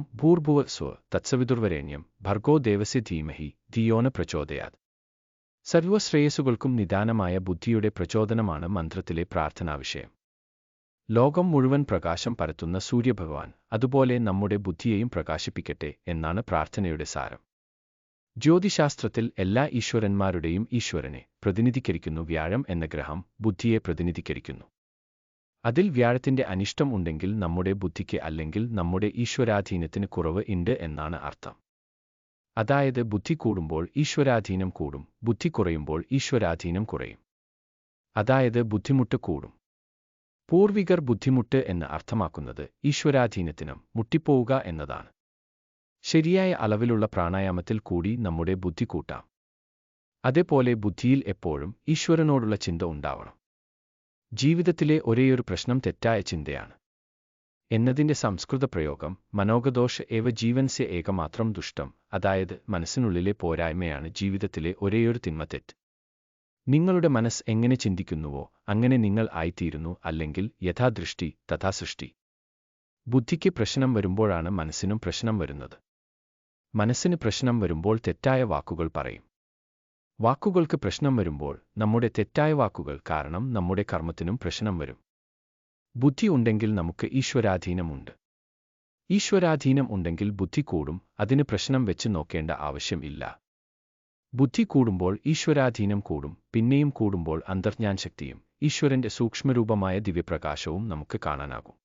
ഓം ഭൂർഭുവ സ്വ തത്സവിതുർവരേണ്യം ഭർഗോ ദേവസ്യ ധീമഹി ധിയോന പ്രചോദയാത് സർവശ്രേയസ്സുകൾക്കും നിദാനമായ ബുദ്ധിയുടെ പ്രചോദനമാണ് മന്ത്രത്തിലെ പ്രാർത്ഥനാവിഷയം. ലോകം മുഴുവൻ പ്രകാശം പരത്തുന്ന സൂര്യഭഗവാൻ അതുപോലെ നമ്മുടെ ബുദ്ധിയെയും പ്രകാശിപ്പിക്കട്ടെ എന്നാണ് പ്രാർത്ഥനയുടെ സാരം. ജ്യോതിശാസ്ത്രത്തിൽ എല്ലാ ഈശ്വരന്മാരുടെയും ഈശ്വരനെ പ്രതിനിധീകരിക്കുന്നു വ്യാഴം എന്ന ഗ്രഹം ബുദ്ധിയെ പ്രതിനിധീകരിക്കുന്നു. അതിൽ വ്യാഴത്തിന്റെ അനിഷ്ടം ഉണ്ടെങ്കിൽ നമ്മുടെ ബുദ്ധിക്ക് അല്ലെങ്കിൽ നമ്മുടെ ഈശ്വരാധീനത്തിന് കുറവ് ഉണ്ട് എന്നാണ് അർത്ഥം. അതായത് ബുദ്ധി കൂടുമ്പോൾ ഈശ്വരാധീനം കൂടും ബുദ്ധി കുറയുമ്പോൾ ഈശ്വരാധീനം കുറയും. അതായത് ബുദ്ധിമുട്ട് കൂടും. പൂർവികർ ബുദ്ധിമുട്ട് എന്ന് അർത്ഥമാക്കുന്നത് ഈശ്വരാധീനത്തിനും മുട്ടിപ്പോവുക എന്നതാണ്. ശരിയായ അളവിലുള്ള പ്രാണായാമത്തിൽ കൂടി നമ്മുടെ ബുദ്ധി കൂട്ടാം. അതേപോലെ ബുദ്ധിയിൽ എപ്പോഴും ഈശ്വരനോടുള്ള ചിന്ത ഉണ്ടാവണം. ജീവിതത്തിലെ ഒരേയൊരു പ്രശ്നം തെറ്റായ ചിന്തയാണ്. എന്നതിന്റെ സംസ്കൃത പ്രയോഗം മനോഗദോഷ ഏവ ജീവൻസ്യ ഏകമാത്രം ദുഷ്ടം അതായത് മനസ്സിനുള്ളിലെ പോരായ്മയാണ് ജീവിതത്തിലെ ഒരേയൊരു തിന്മ തെറ്റ്. നിങ്ങളുടെ മനസ്സ് എങ്ങനെ ചിന്തിക്കുന്നുവോ അങ്ങനെ നിങ്ങൾ ആയിത്തീരുന്നു അല്ലെങ്കിൽ യഥാദൃഷ്ടി തഥാ സൃഷ്ടി ബുദ്ധിക്ക് പ്രശ്നം വരുമ്പോഴാണ് മനസ്സിനും പ്രശ്നം വരുന്നത്. മനസ്സിന് പ്രശ്നം വരുമ്പോൾ തെറ്റായ വാക്കുകൾ പറയും. വാക്കുകൾക്ക് പ്രശ്നം വരുമ്പോൾ നമ്മുടെ തെറ്റായ വാക്കുകൾ കാരണം നമ്മുടെ കർമ്മത്തിനും പ്രശ്നം വരും. ബുദ്ധി ഉണ്ടെങ്കിൽ നമുക്ക് ഈശ്വരാധീനമുണ്ട് ഈശ്വരാധീനം ഉണ്ടെങ്കിൽ ബുദ്ധി കൂടും അതിന് പ്രശ്നം വെച്ച് നോക്കേണ്ട ആവശ്യം ഇല്ല. ബുദ്ധി കൂടുമ്പോൾ ഈശ്വരാധീനം കൂടും പിന്നെയും കൂടുമ്പോൾ അന്തർജ്ഞാൻ ശക്തിയും ഈശ്വരന്റെ സൂക്ഷ്മരൂപമായ ദിവ്യപ്രകാശവും നമുക്ക് കാണാനാകും.